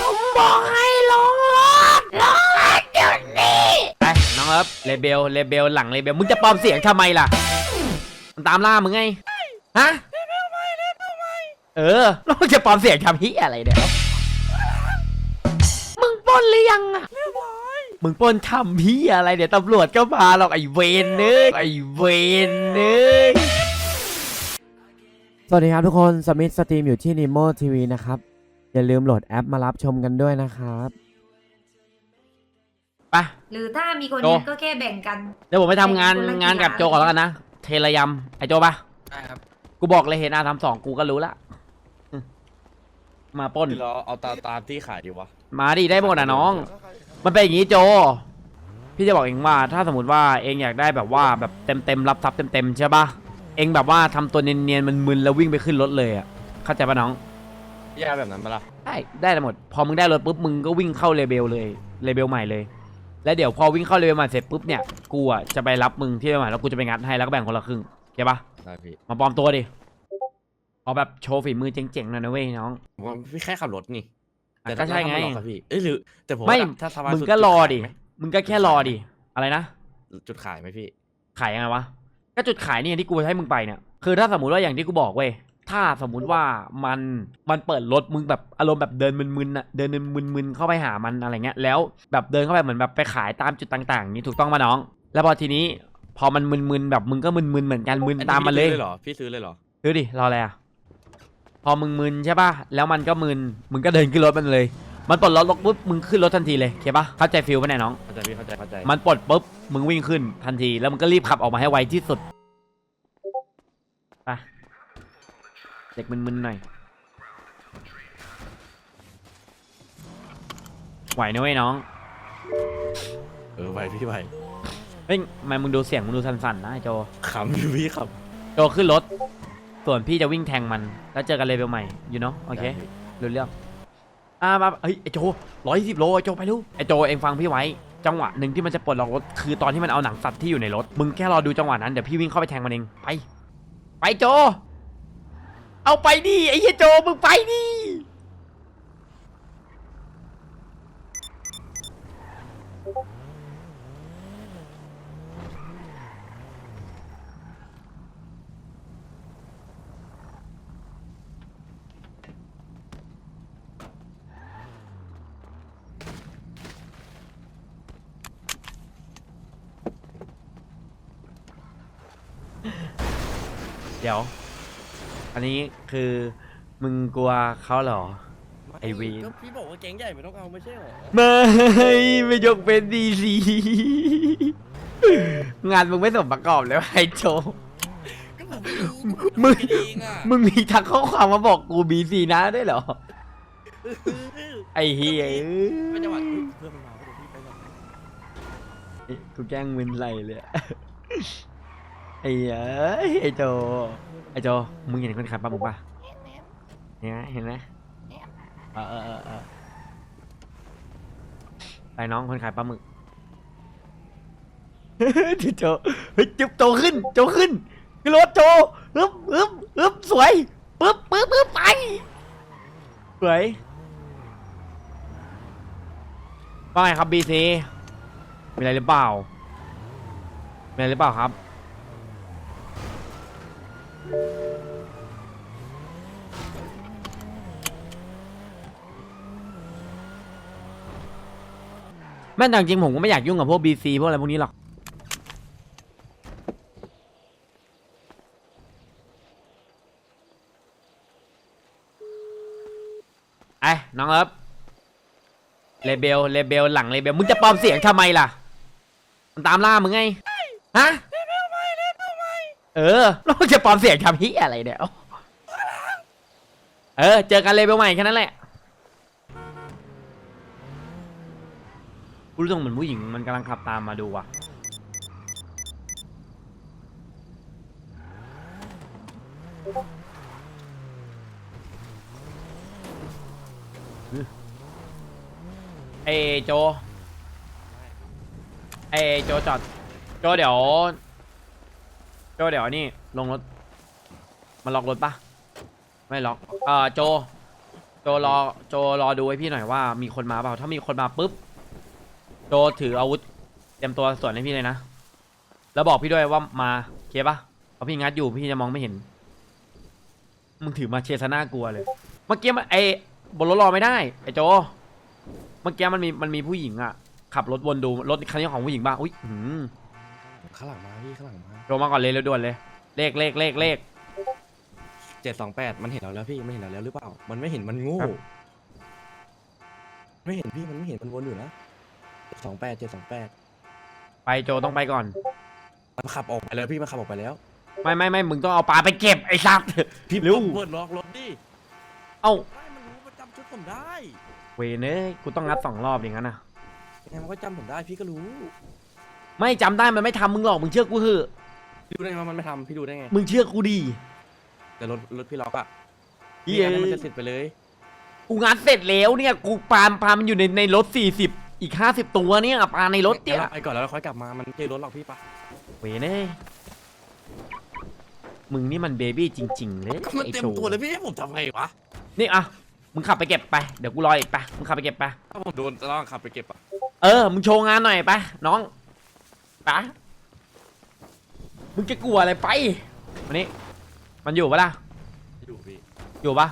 ผมบอกให้ลงรถลงรถเดี๋ยวนี้ไปน้องเอิบเลเบลเลเบลหลังเลเบลมึงจะปลอมเสียงทำไมล่ะมันตามล่ามึงไงฮะเออแล้วมึงจะปลอมเสียงทำเฮียอะไรเนี่ยมึงปล้นหรือยังอะมึงปล้นทำเฮียอะไรเดี๋ยวตำรวจก็มาหรอกไอ้เวนเนื้ไอ้เวนเนื้สวัสดีครับทุกคน สมิธสตรีมอยู่ที่ Nemo TV นะครับ อย่าลืมโหลดแอปมารับชมกันด้วยนะครับไปหรือถ้ามีคนโจยึดก็แค่แบ่งกัน เดี๋ยวผมไปทำงานเป็นคนละงานกับกีฬาโจก่อนแล้วกันนะ เทระยำไอโจปะได้ครับ กูบอกเลยเห็นอาทำสองกูก็รู้ละอืมมาปล้นเราเอาตามตามที่ขายดีวะ มาดิได้หมดอะน้อง มันเป็นอย่างนี้โจ พี่จะบอกเองว่า ถ้าสมมติว่าเองอยากได้แบบว่าแบบเต็มเต็มๆรับทรัพย์เต็มเต็มๆใช่ปะเองแบบว่าทำตัวเนียนๆมันมึนๆแล้ววิ่งไปขึ้นรถเลยอะเข้าใจปะน้อง แย่แบบนั้นปะล่ะได้ได้หมด พอมึงได้รถปุ๊บมึงก็วิ่งเข้าเลเบลเลยเลเบลใหม่เลย แล้วเดี๋ยวพอวิ่งเข้าเลเบลใหม่เสร็จปุ๊บเนี่ยกูอะจะไปรับมึงที่เลเบลใหม่แล้วกูจะไปงัดให้แล้วก็แบ่งคนละครึ่งเข้าใจปะได้พี่มาปลอมตัวดิเอาแบบโชว์ฝีมือเจ๋งๆหน่อยนะเว้ยน้อง ผมว่าพี่แค่ขับรถนี่อะก็ใช่ไงม่หรอกครับพี่เอ้ยหรือแต่ผมไม่ว่าถ้าทำมึงสุก็รอจุดิขายไหมมึงก็แค่รอดิ อะไรนะ จุดขายไหมพี่ขายยังไงวะ ก็จุดขายเนี่ยที่กูให้มึงไปเนี่ย คือถ้าสมมติว่าอย่างที่กูบอกเว้ย ถ้าสมมุติว่ามันมันเปิดรถมึงแบบอารมณ์แบบเดินมึนๆน่ะเดินมึนๆเข้าไปหามันอะไรเงี้ยแล้วแบบเดินเข้าไปเหมือนแบบไปขายตามจุดต่างๆอย่างนี้ถูกต้องมาน้อง แล้วพอทีนี้พอมันมึนๆแบบมึงก็มึนๆเหมือนกันมึนอันนี้ตามมันเลยพี่ซื้อเหรอพี่ซื้อเลยเหรอดูดิรออะไรอะพอมึงมึนใช่ป่ะแล้วมันก็มึนมึงก็เดินขึ้นรถมันเลย มันปลดล็อกปุ๊บมึงขึ้นรถทันทีเลยเข้าป่ะเข้าใจฟิลป่ะเนี่ยน้องเข้าใจพี่เข้าใจเข้าใจมันปลดปุ๊บมึงวิ่งขึ้นทันทีแล้วมึงก็รีบขับออกมาให้ไวที่สุด เด็กมึนๆหน่อย ไหวนะเว้ยน้อง เออไปพี่ไปเฮ้ยทำไมมึงดูเสียงมึงดูสั่นๆนะไอ้โจ ขำอยู่พี่ขับโจขึ้นรถ ส่วนพี่จะวิ่งแทงมัน แล้วเจอกันเลเวลใหม่ อยู่เนาะ โอเค ได้พี่รู้เรื่อง อ่ามาเฮ้ยไอโจร้อยสิบโลไอโจไปลูกไอโจเองฟังพี่ไว้ จังหวะหนึ่งที่มันจะปลดล็อกรถคือตอนที่มันเอาหนังสัตว์ที่อยู่ในรถ มึงแค่รอดูจังหวะนั้น เดี๋ยวพี่วิ่งเข้าไปแทงมันเอง ไป ไปโจ เอาไปดิไอ้เหี้ยโจมึงไปดิเดี๋ยว อันนี้คือมึงกลัวเขาเหรอ ไอ้วี ก็พี่บอกว่าแก๊งใหญ่ไม่ต้องเอาไม่ใช่เหรอไม่ไม่ยกเป็นดีซีงานมึงไม่สมประกอบเลยว่ะไอ้โจ ก็ผมไม่รู้มึง เองอะมึงมีทักข้อความมาบอกกูบีซีนะได้วยเหรอ ไอ้เฮียเอ้ไม่จังหวะยเพื่อนมันมาก็เดี๋ยวพี่ไปก่อนกูแกล้งมึนไหลเลยอะไอ้เอ้ยไอ้โจ ไอ้โจมึงเห็นคนขับปลามึกปะเห็นไหมเห็นไหมเออเออเออเออไปน้องคนขายปลาหมึก โจเฮ้ยจุ๊บโจขึ้น โจขึ้นขึ้นรถโจอึ๊บอึ๊บอึ๊บสวยปึ๊บปึ๊บปึ๊บไปสวยว่าไงครับบีซีมีอะไรหรือเปล่ามีอะไรหรือเปล่าครับ แม่แต่จริงๆผมก็ไม่อยากยุ่งกับพวกบีซีพวกอะไรพวกนี้หรอก ไอ้น้องเอิบเลเบลเลเบลหลังเลเบลมึงจะปลอมเสียงทำไมล่ะมันตามล่ามึงไง ฮะ เออแล้วมึงจะปลอมเสียงทำเฮียอะไรเนี่ยเออ เจอกันเลเบลใหม่แค่นั้นแหละกูรู้สึกเหมือนผู้หญิงมันกำลังขับตามมาดูว่ะเอยโจ เอยโจจอด โจเดี๋ยว โจเดี๋ยวนี่ลงรถมันล็อกรถปะไม่ล็อกเอ่อโจ โจรอโจรอดูให้พี่หน่อยว่า มีคนมาเปล่าถ้ามีคนมาปุ๊บโจถืออาวุธ เตรียมตัวสวนให้พี่เลยนะแล้วบอกพี่ด้วยว่ามาเคปะเพราะพี่งัดอยู่พี่จะมองไม่เห็นมึงถือมาเชยร์ซะน่ากลัวเลย เมื่อกี้มันไอบนรถรอไม่ได้ไอโจ เมื่อกี้มันมีมันมีผู้หญิงอะขับรถวนดูรถคันนี้ของผู้หญิงบ้างอุ้ยหืม ข้างหลังมาพี่ข้างหลังมาโจมาก่อนเลยเร็วด่วนเลย เลขเลขเลขเลข เจ็ดสองแปดมันเห็นเราแล้วพี่มันเห็นเราแล้วหรือเปล่า มันไม่เห็นมันโง่ครับ ไม่เห็นพี่มันไม่เห็นมันวนอยู่นะเจ็ดสองแปดเจ็ดสองแปดไปโจต้องไปก่อน มันขับออกไปแล้วพี่มันขับออกไปแล้ว ไม่ไม่ไม่มึงต้องเอาปลาไปเก็บไอ้สัตว์ พี่เร็ว เปิดล็อกรถดิเอ้าได้มันรู้มันจำชุดผมได้เวเนยกูต้องงัดสองรอบอย่างนั้นนะยังไงมันก็จำผมได้พี่ก็รู้ ไม่จำได้มันไม่ทำมึงหรอกมึงเชื่อกูเถอะพี่รู้ได้ไงว่ามันไม่ทำพี่รู้ได้ไง มึงเชื่อกูดีแต่รถรถพี่ล็อกอะเหี้พี่ยอันนั้นมันจะเสร็จไปเลย กูงัดเสร็จแล้วเนี่ยกูปาล์มปาล์มมันอยู่ในในรถสี่สิบอีกห้าสิบตัวเนี่ยปลาในรถเนี่ยงั้นราไปก่อนแล้วเราค่อยกลับมา มันเจอรถหรอกพี่ปะเวเนยมึงนี่มันเบบี้จริง ๆ เลยมันไอ้เต็มโจตัวเลยพี่ให้ผมทำไงวะ นี่อะ มึงขับไปเก็บไป เดี๋ยวกูรออีกไป มึงขับไปเก็บไป ถ้าผมโดนจะต้องขับไปเก็บอะเออ มึงโชว์งานหน่อยไป น้อง ไปมึงจะกลัวอะไรไปวันนี้ มันอยู่ปะล่ะ อยู่พี่อยู่ปะ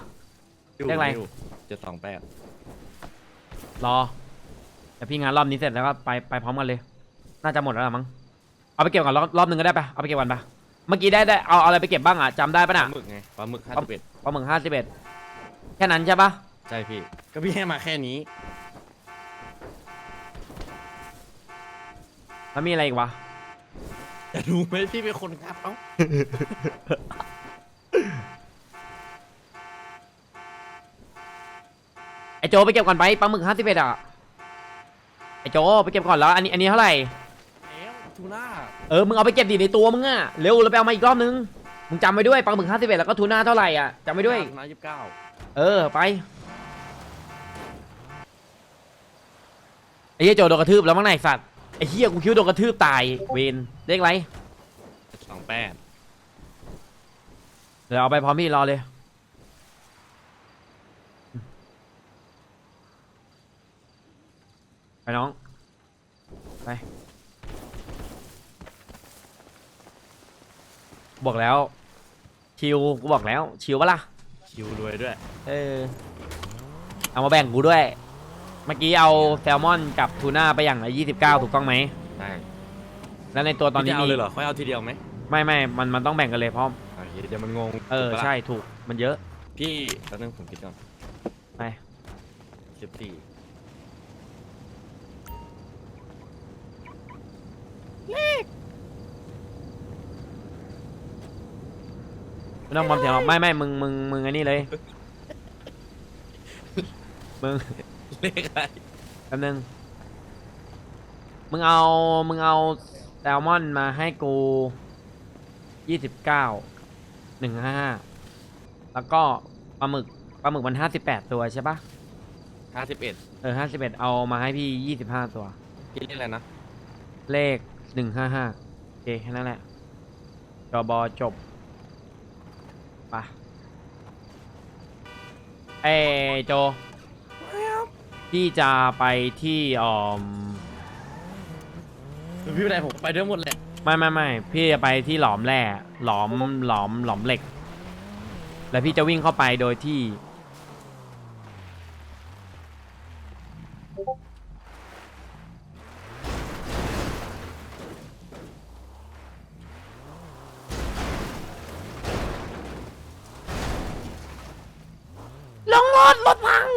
อยู่เลขอะไร ยู่เจ็ดสองแปดรอแต่พี่งานรอบนี้เสร็จแล้วก็ไปไปพร้อมกันเลย น่าจะหมดแล้วล่ะมั้งเอาไปเก็บก่อนรอบรอบหนึ่งก็ได้ปะเอาไปเก็บก่อนปะเมื่อกี้ได้ได้เอาเอาอะไรไปเก็บบ้างอะจำได้ปปะลาน่ะหมึกไงปลาหมึกห้าสิบเอ็ดปลาหมึกห้าสิบเอ็ดแค่นั้นใช่ปะ ใช่พี่ ก็พี่ให้มาแค่นี้ แล้วมีอะไรอีกวะ จะรู้ไหมพี่เป็นคนงับเอ้าไอโจไปเก็บก่อนไปปลาหมึกห้าสิบเอ็ดอะ ไอโจไปเก็บก่อนแล้ว อันนี้อันนี้เท่าไหร่ แล้วทูน่าเออ มึงเอาไปเก็บดิในตัวมึงอะ เร็วแล้วไปเอามาอีกรอบนึง มึงจำไว้ด้วยปลาหมึกห้าสิบเอ็ดแล้วก็ทูน่าเท่าไหร่อะจำไว้ด้วย ทูน่ายี่สิบเก้าเออ ไป ไอ้เหี้ยโจโดนกระทืบแล้วมั้งไหนสัตว์ ไอ้เหี้ยกูคิดว่าโดนกระทืบตายเวนเลขอะไรเจ็ดสองแปดเดี๋ยวเอาไปพร้อมพี่รอเลย ไปน้อง ไป บอกแล้ว ชิวกูบอกแล้ว ชิวปะล่ะ คิวรวยด้วย เออ เอามาแบ่งกูด้วย เมื่อกี้เอาแซลมอนกับทูน่าไปอย่างละยี่สิบเก้าถูกต้องไหม ใช่แล้วในตัวตอนนี้พี่จะเอามีเลยเหรอค่อยเอาทีเดียวไหมไม่ไม่มันมันต้องแบ่งกันเลยเพราะโอเคเดี๋ยวมันงงเออ ถูกปะล่ะใช่ถูกมันเยอะ พี่ตอนนึงผมคิดก่อนไป สิบสี่ไม่ต้องมอมเสียงหรอกไม่ไม่มึงมึงมึงไอ้นี่เลย มึง เลขอะไรแป๊บนึง มึงเอา มึงเอาแซลมอนมาให้กูยี่สิบเก้าหนึ่งห้าแล้วก็ปลาหมึกปลาหมึกมันห้าสิบแปดตัวใช่ปะห้าสิบเอ็ดเออห้าสิบเอ็ดเอามาให้พี่ยี่สิบห้าตัว พี่เลขอะไรนะ เลขหนึ่งห้าห้าโอเคแค่นั้นแหละจอบอจบไปะเอยโจ พี่จะไปที่ออมพี่เป็นไรผมไปด้วยหมดแหละไม่ไม่ไม่พี่จะไปที่หลอมแร่หลอมหลอมหลอมเหล็ก แล้วพี่จะวิ่งเข้าไปโดยที่ ลงรถรถพัง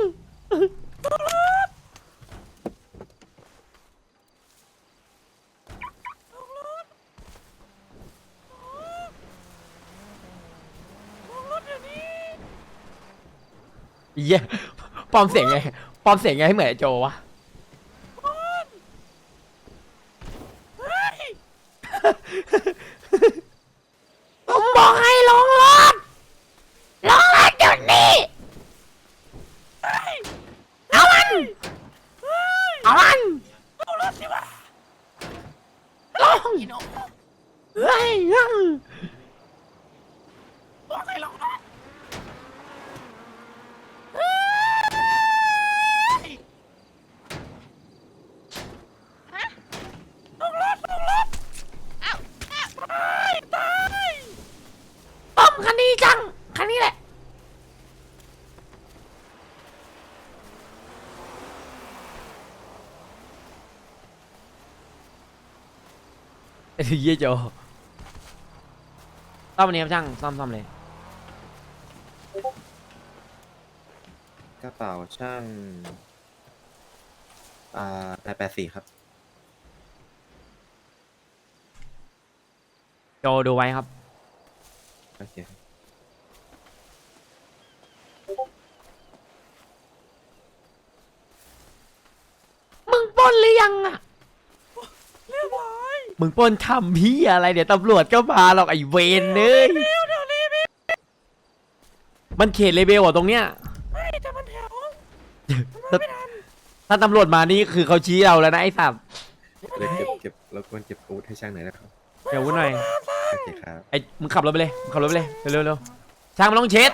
เหี้ยปลอมเสียงไงปลอมเสียงไงให้เหมือนไอ้โจวะผมบอกให้ลงรถลงรถเดี๋ยวนี้เอามันเอามันเอารถสิวะลงเฮ้ยยังบอกให้ลงรถ เยี่ยโจซ่อมวันนี้ครับช่างซ่อมซ่อมเลยกระเป๋าช่าง อ่าแปดแปดสี่ครับ โจดูไว้ครับ โอเคครับ มึงปล้นหรือยังอะเรียบร้อย มึงปล้นทำพี่อะไรเดี๋ยวตำรวจก็มาหรอกไอ้เวนเลยมันเขตเลเบลอะตรงเนี้ย ไม่แต่มันแถวถ้าตำรวจมานี่คือเขาชี้เราแล้วนะไอ้สับเดี๋ยวเก็บเก็บรบกวนเก็บอาวุธให้ช่างหน่อยนะครับเดี๋ยววุ้นหน่อยโอเคครับไอ้มึงขับรถไปเลยมึงขับรถไปเลยเร็วเร็วเร็วช่างมันต้องเช็ด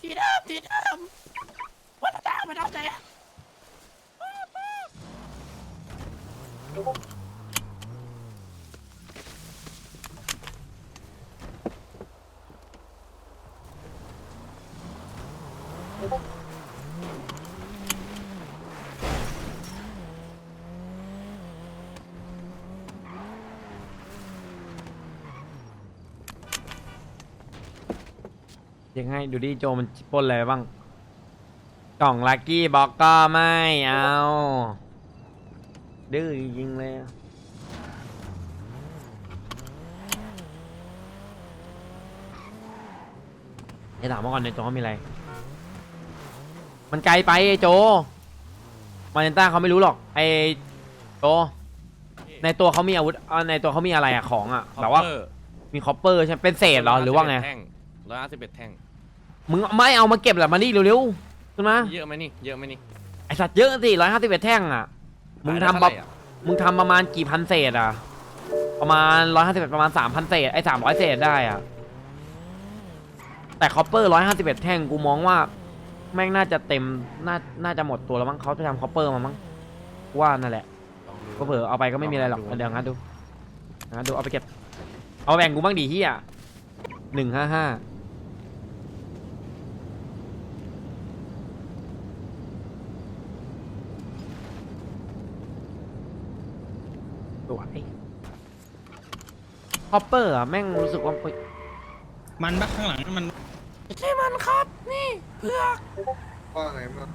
ทีเดิมทีเดิมวัดตามาทำไหน อะยังไงดูดิโจมันปล้นอะไรบ้าง กล่องลักกี้บ็อกก็ไม่เอา ดื้อจริงๆเลยอะไอ้ถามมาก่อนในโจเขามีอะไร มันไกลไปไอ้โจ มาเนต้าเขาไม่รู้หรอกไอ้โจ ในตัวเขามีอาวุธอ่าในตัวเขามีอะไรอะของอะแบบว่า มีคอปเปอร์ใช่ไหมเป็นเศษเหรอหรือว่าไงร้อยห้าสิบเอ็ดแท่ง มึงไม่เอามาเก็บแหละมานี่เร็วๆขึ้นมาเยอะไหมนี่ เยอะไหมนี่ไอสัตว์เยอะสิร้อยห้าสิบเอ็ดแท่งอะ มึงทำปประมึงทำประมาณกี่พันเศษอะ ประมาณร้อยห้าสิบเอ็ดประมาณสามพันเศษไอสามร้อยเศษได้อะ แต่คอปเปอร์ร้อยห้าสิบเอ็ดแท่งกูมองว่า แม่งน่าจะเต็มน่าน่าจะหมดตัวแล้วมั้งเขาจะทำคอปเปอร์มามั้งกูว่านั่นแหละก็เผื่อเอาไปก็ไม่มีอะไรหรอกเดี๋ยวงั้นดูงั้นดูเอาไปเก็บ เอาแบ่งกูบ้างดีที่อะหนึ่งห้าห้า สวย ฮอปเปอร์อะแม่งรู้สึกว่าเฮ้ยมันบักข้างหลังมันใช่มันครับนี่เผือกว่าไงบ้าง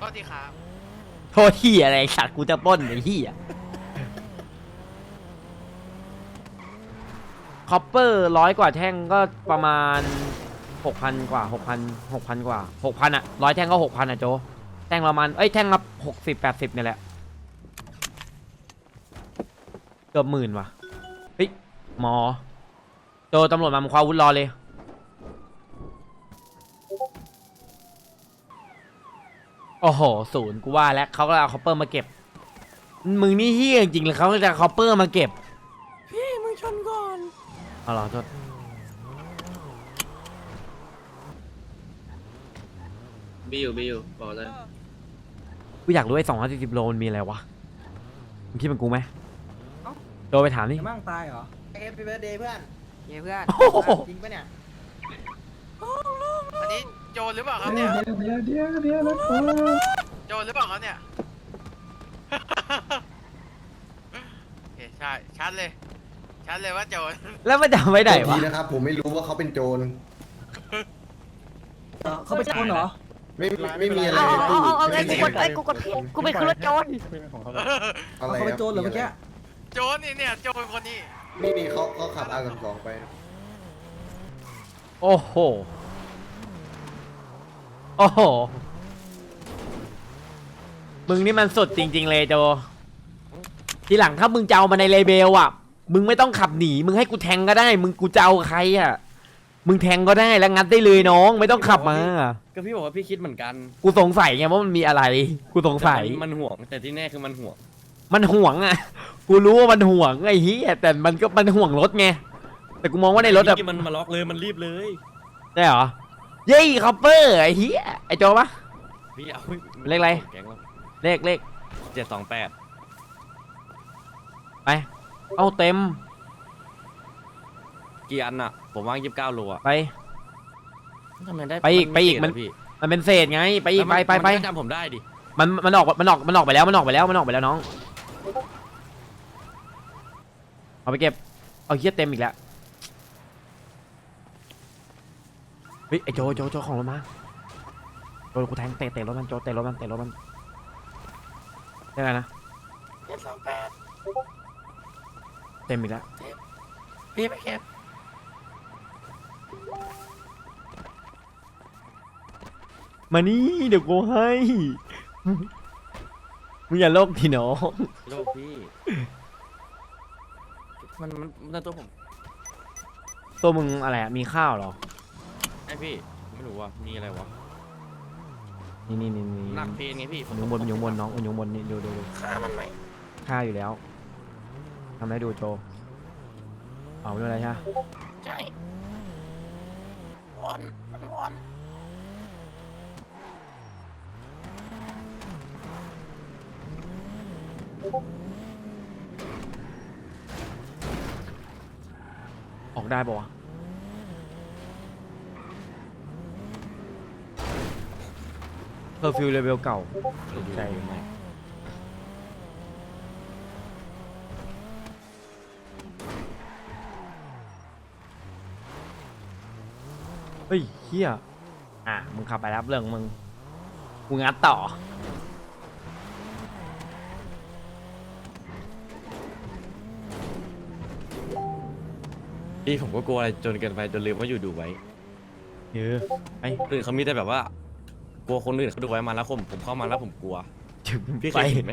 ก็ดีครับโทษที่อะไรไอ้สัตว์กูจะปล้นไอ้ที่อะคอปเปอร์ร้อยกว่าแท่งก็ประมาณหกพันกว่าหกพันหกพันกว่าหกพันอะร้อยแท่งก็หกพันอะโจ แท่งประมาณเอ้ยแท่งละหกสิบแปดสิบเนี่ยแหละ เกือบหมื่นว่ะเฮ้ยหมอโจตำรวจมามึงคว้าอาวุธรอเลย โอ้โหศูนย์กูว่าแล้วเขาก็เอาคอปเปอร์มาเก็บ มึงนี่เฮี้ยจริงๆเลยเขาจะเอาคอปเปอร์มาเก็บ พี่มึงชนก่อนเอาเหรอโทษบิวบิวบอกเลย กูอยากรู้ไอ้สองร้อยสี่สิบโลมันมีอะไรวะมึงคิดเหมือนกูไหมโดนไปถามนี่มั่งตายเหรอเอฟพีเบิร์ดเดย์เพื่อนเย้เพื่อน โอ้โห จริงปะเนี่ย อันนี้โจรหรือเปล่าครับเนี่ยเดี๋ยวเดี๋ยวเดี๋ยวแล้วโจรหรือเปล่าครับเนี่ย โอเคใช่ ชัดเลย ชัดเลยว่าโจร แล้วมันจะเอาไว้ไหนวะทีนะครับ ผมไม่รู้ว่าเขาเป็นโจร เขาไปชนเหรอ ไม่ไม่ไม่มีอะไรเอาในเอาตู้เอาเอาไม่ไอ้มีกูกดไอ้กูกดผิดกูเป็นคือรถโจรอะไรเขาไปโจรเหรอเมื่อกี้โจรนี่เนี่ยโจรคนนี้นี่นี่เขาเขาขับอาร์สองไป โอ้โห โอ้โห มึงนี่มันสุดจริง ๆ เลยโจ ทีหลังถ้ามึงจะเอามาในเลเบลอะ มึงไม่ต้องขับหนี มึงให้กูแทงก็ได้ มึงกูจะเอาใครอะ มึงแทงก็ได้แล้วงัดได้เลยน้อง ไม่ต้องขับมา ก็พี่บอกว่าพี่คิดเหมือนกันกูสงสัยไงว่ามันมีอะไร กูสงสัย แต่มันมันห่วง แต่ที่แน่คือมันห่วง มันห่วงอะ กูรู้ว่ามันห่วงไอ้เฮียแต่มันก็มันห่วงรถไง แต่กูมองว่าในรถอะที่มันมาล็อกเลยมันรีบเลยได้เหรอ เย้คอปเปอร์ไอ้เฮียไอ้โจปะ พี่เอาเลขอะไร แก๊งเราเลขเลขเจ็ดสองแปดไป เอาเต็มกี่อันอะ ผมว่างยี่สิบเก้าโลอะไป ทำไมได้ไปอีกนไปอีกเศษะมันพี่มันเป็นเศษไงไปอีกแล้วไปไปไปมันก็จำผมได้ดิมันมันออกมันออกมันออกไปแล้วมันออกไปแล้วมันออกไปแล้วน้องเอาไปเก็บเอาเฮียเต็มอีกแล้วเฮ้ยไอโจโจโจของรถมาโจกูแทงเตะเตะรถมันโจเตะรถมันเตะรถมันได้ไงนะเจ็ดสองแปดเต็มอีกแล้วพี่ไปเก็บ มานี่เดี๋ยวกูให้ มึงอย่าโลกทีน้องโลกพี่ มันมันมันตัวผมตัวมึงอะไรอะมีข้าวเหรอ ไอพี่ ไม่รู้ว่ามีอะไรวะนี่นี่นี่นี่หนักเพลงไงพี่มันอยู่บนมันอยู่บนน้องมันอยู่บนนี่ดูดูดูฆ่ามันไหมข้าวอยู่แล้วทำให้ดูโจเอาไม่เป็นไรใช่ไหมใช่ว อนมันวอนออกได้ปะวะเพอร์ฟิวเลเวลเก่าถูกใจหรือไม่ เฮ้ยเฮียอะมึงขับไปรับเรื่องมึงกูงัดต่อ พี่ผมก็กลัวอะไรจนเกินไปจนลืมว่าอยู่ดูไว้เยอะไอ้คนอื่นเขามีแต่แบบว่า กลัวคนอื่นเขาดูไว้มาแล้วผมผมเข้ามาแล้วผมกลัว ถึงพี่เคไปยเห็นไหม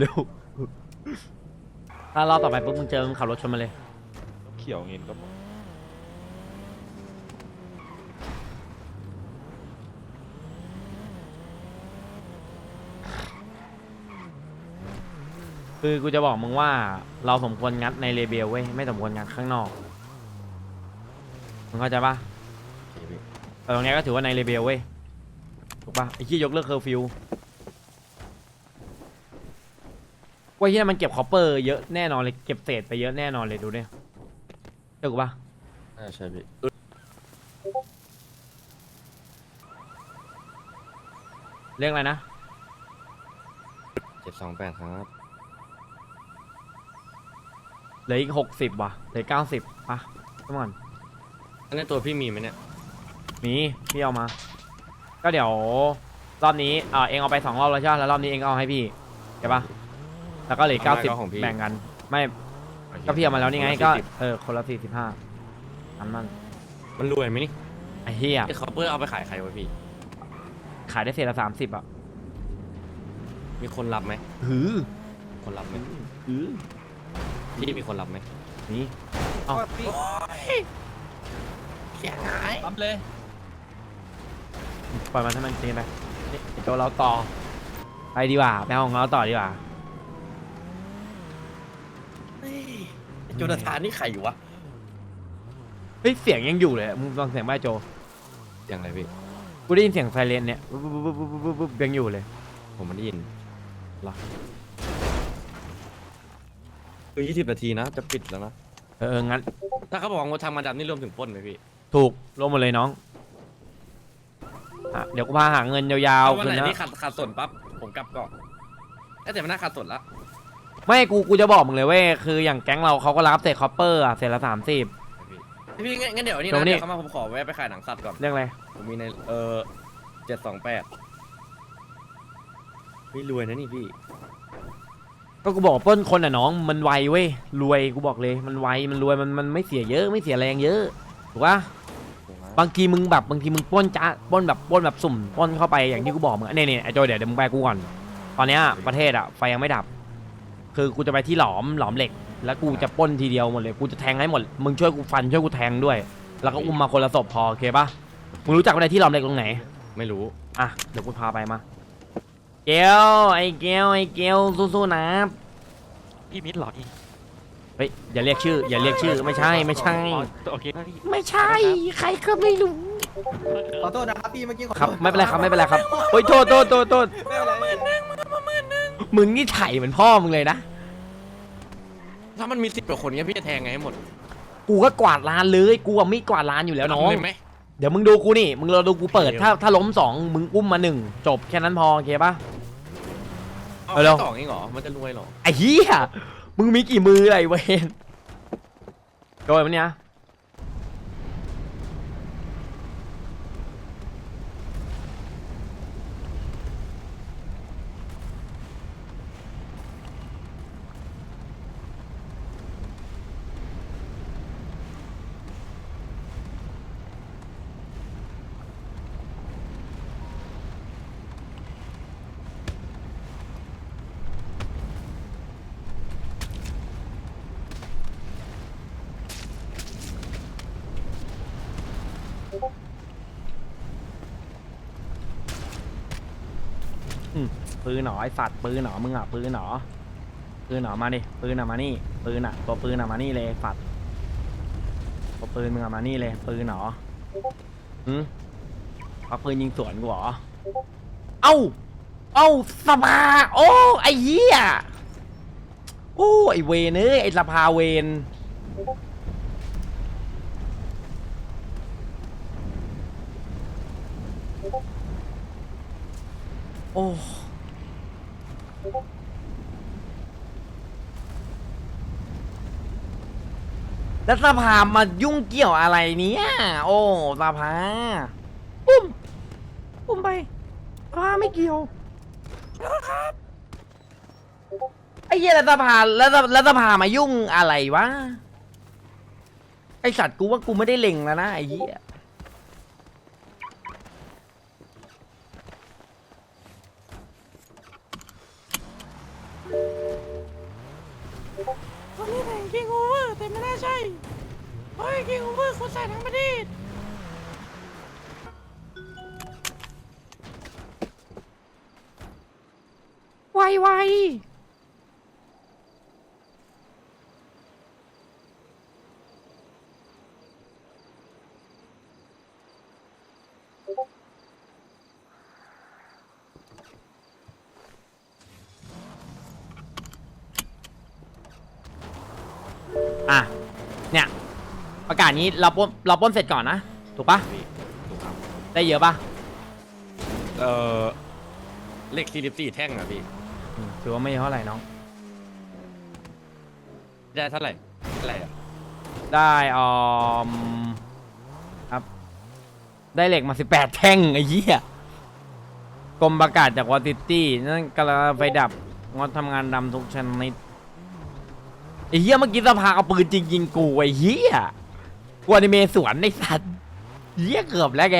เร็วๆถ้ารอบต่อไปปุ๊บมึงเจอมึงขับรถชนมาเลย เขียวเงินก็ คือกูจะบอกมึงว่าเราสมควรงัดในเลเบลเว้ยไม่สมควรงัดข้างนอกมึงเข้าใจปะแต่ตรงเนี้ยก็ถือว่าในเลเบลเว้ยถูกปะไอ้ที่ยกเลิกเคอร์ฟิวว่าที่มันเก็บคอปเปอร์เยอะแน่นอนเลยเก็บเศษไปเยอะแน่นอนเลยดูเนี่ยเจอกูปะอ่าใช่พี่เรื่องอะไรนะเจ็ดสองแปดครับ เหลืออีกหกสิบว่ะเหลือเก้าสิบปะทุกคนอันนี้ตัวพี่มีไหมเนี่ยมีพี่เอามา ก็เดี๋ยวรอบนี้เออเองเอาไปสองรอบแล้วใช่ปะแล้วรอบนี้เองก็เอาให้พี่ใช่ปะแล้วก็เหลือเก้าสิบแบ่งกัน ไม่ก็พี่เอามาแล้วนี่ไงก็เออคนละสี่สิบห้าอันมันมันรวยไหมนี่ไอ้เหี้ยไอ้คอปเปอร์เอาไปขายใครวะพี่ ขายได้เศษละสามสิบอะมีคนรับไหมหือคนรับไหมหือ พี่มีคนรับไหมนี่เสียหายปั๊มเลยปล่อยมันให้มันตีไปนี่ไอ้โจเราต่อไปดีกว่าไปเอาของเราต่อดีกว่าโจนาธานนี่ใครอยู่วะเฮ้ยเสียงยังอยู่เลยมึงฟังเสียงไหมโจอย่างไรพี่ กูได้ยินเสียงไซเรนเนี่ยปุ๊บปุ๊บปุ๊บปุ๊บปุ๊บปุ๊บยังอยู่เลย ผมมันได้ยินเหรอ คือยี่สิบนาทีนะ จะปิดแล้วนะเออเอองั้นถ้าเขาบอกว่างดทำมาดับนี่รวมถึงปล้นไหมพี่ถูกลงหมดเลยน้องอะเดี๋ยวกูพาหาเงินยาววันๆคืไหนนนะที่ขาดขาดส่วนปั๊บผมกลับก่อนเอ้ยแต่มันน่าขาดส่วนละไม่กูกูจะบอกมึงเลยเว้ยคืออย่างแก๊งเราเขาก็รับเศษคอปเปอร์อะเศษละสามสิบ พี่พี่งั้นงั้นเดี๋ยวนี่เดี๋ยวนะนี่ เดี๋ยวเข้ามาผมขอแวะไปขายหนังสัตว์ก่อน เรื่องอะไรผมมีในเออเจ็ดสองแปดพี่รวยนะนี่พี่ ก็กูบอกว่าปล้นคนอะน้องมันไวเว้ยรวยกูบอกเลยมันไวมันรวยมันมันไม่เสียเยอะไม่เสียแรงเยอะถูกปะบางทีมึงแบบบางทีมึงปล้นจ้าปล้นแบบปล้นแบบสุ่มปล้นเข้าไปอย่างที่กูบอกมึงเนี่ยเนี่ยไอ้โจเดี๋ยวเดี๋ยวมึงไปกูก่อนตอนเนี้ยประเทศอะไฟยังไม่ดับ คือกูจะไปที่หลอมหลอมเหล็ก แล้วกูจะปล้นทีเดียวหมดเลยกูจะแทงให้หมดมึงช่วยกูฟันช่วยกูแทงด้วย แล้วก็อุ้มมาคนละศพพอโอเคปะมึงรู้จักไปไหนที่หลอมเหล็กตรงไหน ไม่รู้อะเดี๋ยวกูพาไปมา เกลไอ้เกลไอ้เกลสู้ๆนะพี่มิดหรออีเฮ้ยอย่าเรียกชื่อ อย่าเรียกชื่อไม่ใช่ไม่ใช่โอเคนะพี่ไม่ใช่ ใครก็ไม่รู้ขอโทษนะครับพี่เมื่อกี้ขอครับโทษไม่เป็นไรครับไม่เป็นไรครับเฮ้ยโทษโทษโทษโทษมึงนี่ไถ่เหมือนพ่อมึงเลยนะถ้ามันมีสิบกว่าคนเงี้ยพี่จะแทงไงให้หมดกูก็กวาดร้านเลยกูอะไม่กวาดร้านอยู่แล้วน้องทำเลยไหม เดี๋ยวมึงดูกูนี่ มึงรอดูกูเปิด ถ้าถ้าล้มสองมึงอุ้มมาหนึ่งจบแค่นั้นพอโอเคปะ เอาเอาแล้วแค่สองเองเหรอ มันจะรวยเหรอ ไอ้เหี้ยมึงมีกี่มือไอ้เวนโดยมันเนี้ย ปืนหนอไอสัตว์ปืนหนอมึงอะปืนหนอปืนหนอมาดิปืนอะมานี่ปืนอะตัวปืนอะมานี่เลยสัตว์ตัวปืนมึงอะมานี่เลยปืนหนอหืมเอาปืนยิงสวนกูเหรอเอ้าเอ้าสภาโอ้ไอ้เหี้ยโอ้ไอเวนเอ้ยไอสภาเวนโอ้ แล้วสภามายุ่งเกี่ยวอะไรเนี่ย โอ้สภาปุ้มปุ้มไปสภาไม่เกี่ยวไอ้เหี้ยแล้วสภาแล้วสแล้วสภามายุ่งอะไรวะ ไอสัตว์กูว่ากูไม่ได้เล็งแล้วนะไอ้เหี้ย คิงโอเวอร์แต่ไม่น่าใช่เฮ้ยคิงโอเวอร์คนใส่ทั้งประเทศไวไว อะ เนี่ย ประกาศนี้เราปล้นเราปล้นเสร็จก่อนนะ ถูกปะพี่ถูกครับได้เยอะปะเออเลขสี่สิบสี่แท่งอะพี่อืมถือว่าไม่เท่าไหร่น้อง ได้เท่าไหร่อะไรอะได้ออมครับ ได้เหล็กมาสิบแปดแท่งไอ้เหี้ยกรมประกาศจากวอติตี้นั่นกำลังไฟดับงดทำงานดำทุกชนิด ไอ้เหี้ยเมื่อกี้สภาเอาปืนจริงยิงกูไอ้เหี้ยกูอนิเมะสวนในสัตว์เหี้ยเกือบแล้วแก